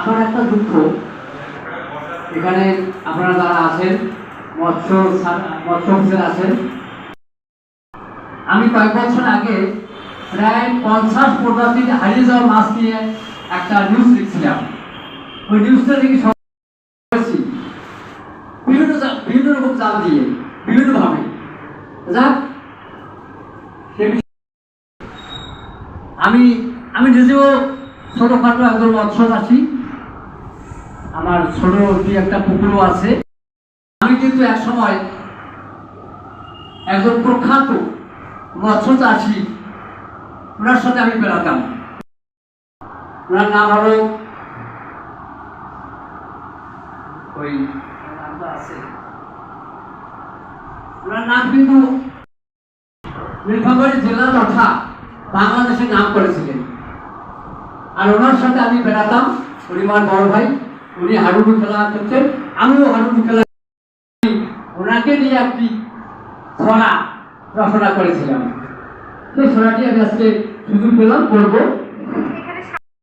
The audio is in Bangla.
আমার একটা দুঃখ। এখানে আপনারা যারা আছেন, মৎস্য মৎস্য আছেন, আমি কয়েক বছর আগে প্রায় পঞ্চাশ প্রজাতির হারিয়ে যাওয়া মাছ নিয়ে একটা নিউজ লিখছিলাম ওই নিউজটা দেখি বিভিন্ন বিভিন্ন রকম জাল দিয়ে, বিভিন্নভাবে। যাক আমি আমি নিজেও ছোটখাটো একজন মৎস্য চাষি আমার ছোট দুই একটা পুকুরও আছে। আমি কিন্তু এক সময় একজন প্রখ্যাত মৎস্য চাষি ওনার সাথে আমি বেড়াতাম। ওনার নাম হলো ওই আছে ওনার নাম কিন্তু নীলফামারী জেলা তথা বাংলাদেশে নাম করেছিলেন। আর ওনার সাথে আমি বেড়াতাম আমার বড় ভাই। উনি হাডুডু খেলা করতেন আমিও হাডুডু খেলা ওনাকে নিয়ে একটি ছড়া রচনা করেছিলাম। সেই ছড়াটি আমি আজকে সুযোগ পেলাম, বলব।